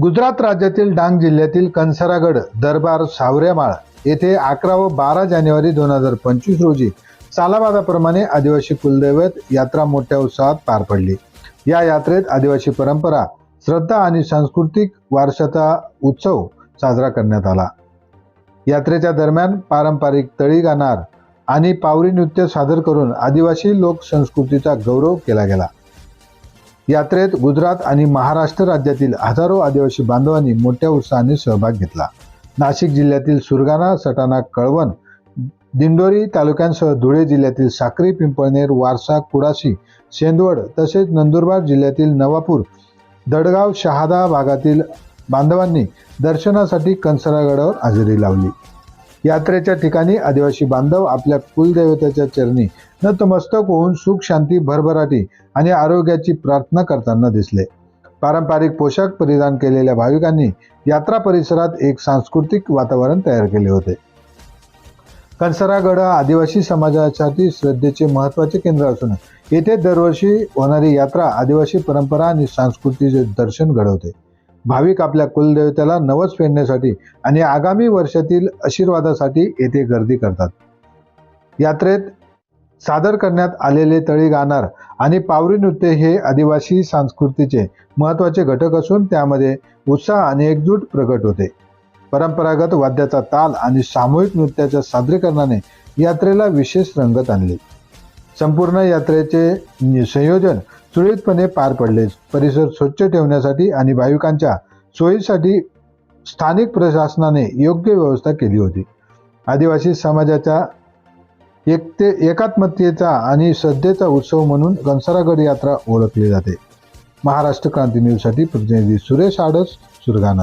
गुजरात राज्यातील डांग जिल्ह्यातील कनसरागड दरबार सावऱ्यामाळ येथे अकरा व बारा जानेवारी दोन हजार पंचवीस रोजी सालाबादाप्रमाणे आदिवासी कुलदैवत यात्रा मोठ्या उत्साहात पार पडली. या यात्रेत आदिवासी परंपरा श्रद्धा आणि सांस्कृतिक वारशाचा उत्सव साजरा करण्यात आला. यात्रेच्या दरम्यान पारंपरिक तळी गाणार आणि पावरी नृत्य सादर करून आदिवासी लोकसंस्कृतीचा गौरव केला गेला. यात्रेत गुजरात आणि महाराष्ट्र राज्यातील हजारो आदिवासी बांधवांनी मोठ्या उत्साहाने सहभाग घेतला. नाशिक जिल्ह्यातील सुरगाणा सटाणा कळवण दिंडोरी तालुक्यांसह धुळे जिल्ह्यातील साक्री पिंपळनेर वारसा कुडाशी सेंदवड तसेच नंदुरबार जिल्ह्यातील नवापूर दडगाव शहादा भागातील बांधवांनी दर्शनासाठी कंसरागडावर हजेरी लावली. यात्रेच्या ठिकाणी आदिवासी बांधव आपल्या कुलदेवतेच्या चरणी नतमस्तक होऊन सुख शांती भरभराटी आणि आरोग्याची प्रार्थना करताना दिसले. पारंपरिक पोशाख परिधान केलेल्या भाविकांनी यात्रा परिसरात एक सांस्कृतिक वातावरण तयार केले होते. कंसरागड हा आदिवासी समाजासाठी श्रद्धेचे महत्त्वाचे केंद्र असून येथे दरवर्षी होणारी यात्रा आदिवासी परंपरा आणि संस्कृतीचे दर्शन घडवते. भाविक आपल्या कुलदेवतेला नवस फेडण्यासाठी आणि आगामी वर्षातील आशीर्वादासाठी येथे गर्दी करतात. यात्रेत सादर करण्यात आलेले तळी गाणार आणि पावरी नृत्य हे आदिवासी संस्कृतीचे महत्त्वाचे घटक असून त्यामध्ये उत्साह आणि एकजूट प्रकट होते. परंपरागत वाद्याचा ताल आणि सामूहिक नृत्याच्या सादरीकरणाने यात्रेला विशेष रंगत आणली. संपूर्ण यात्रेचे संयोजन सुरळीतपणे पार पडले. परिसर स्वच्छ ठेवण्यासाठी आणि भाविकांच्या सोयीसाठी स्थानिक प्रशासनाने योग्य व्यवस्था केली होती. आदिवासी समाजाच्या एकते एकात्मतेचा आणि श्रद्धेचा उत्सव म्हणून कंसारागड यात्रा ओळखली जाते. महाराष्ट्र क्रांती न्यूजसाठी प्रतिनिधी सुरेश आडस सुरगाणा.